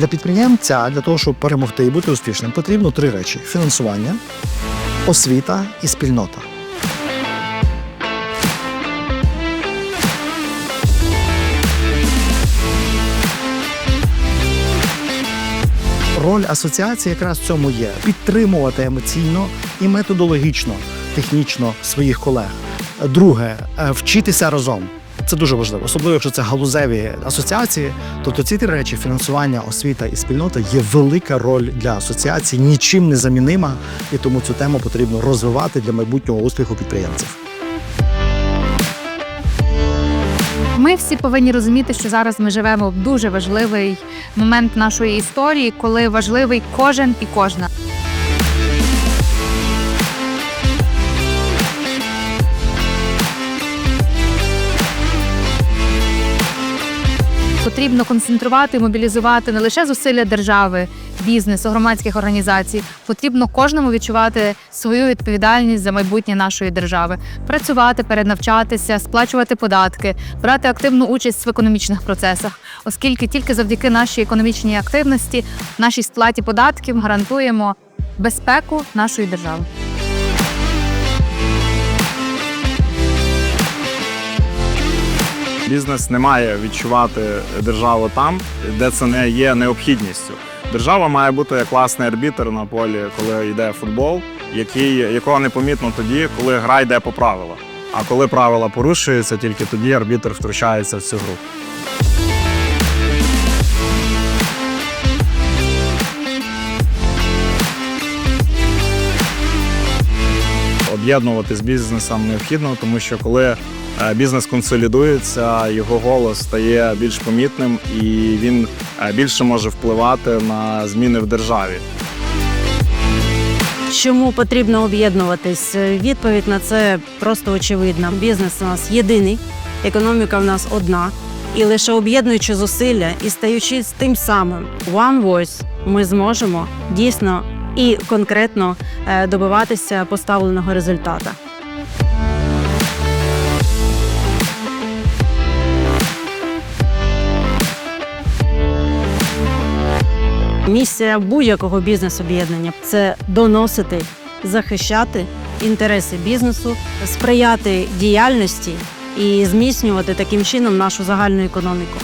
Для підприємця, для того, щоб перемогти і бути успішним, потрібно три речі: фінансування, освіта і спільнота. Роль асоціації якраз в цьому є підтримувати емоційно і методологічно, технічно своїх колег. Друге, е, вчитися разом. Це дуже важливо, особливо якщо це галузеві асоціації. Тобто ці три речі фінансування, освіта і спільнота є велика роль для асоціації, нічим не замінима, і тому цю тему потрібно розвивати для майбутнього успіху підприємців. Ми всі повинні розуміти, що зараз ми живемо в дуже важливий момент нашої історії, коли важливий кожен і кожна. Потрібно концентрувати, мобілізувати не лише зусилля держави, бізнесу, громадських організацій. Потрібно кожному відчувати свою відповідальність за майбутнє нашої держави, працювати, перенавчатися, сплачувати податки, брати активну участь в економічних процесах, оскільки тільки завдяки нашій економічній активності, нашій сплаті податків гарантуємо безпеку нашої держави. Бізнес не має відчувати державу там, де це не є необхідністю. Держава має бути як власний арбітр на полі, коли йде футбол, який, якого не помітно тоді, коли гра йде по правилах. А коли правила порушуються, тільки тоді арбітр втручається в цю гру. Об'єднувати з бізнесом необхідно, тому що коли е, бізнес консолідується, його голос стає більш помітним і він е, більше може впливати на зміни в державі. Чому потрібно об'єднуватись? Відповідь на це просто очевидна. Бізнес у нас єдиний, економіка в нас одна. І лише об'єднуючи зусилля і стаючи з тим самим One Voice, ми зможемо дійсно і конкретно е, добиватися поставленого результата. Місія будь-якого бізнес-об'єднання це доносити, захищати інтереси бізнесу, сприяти діяльності і зміцнювати таким чином нашу загальну економіку.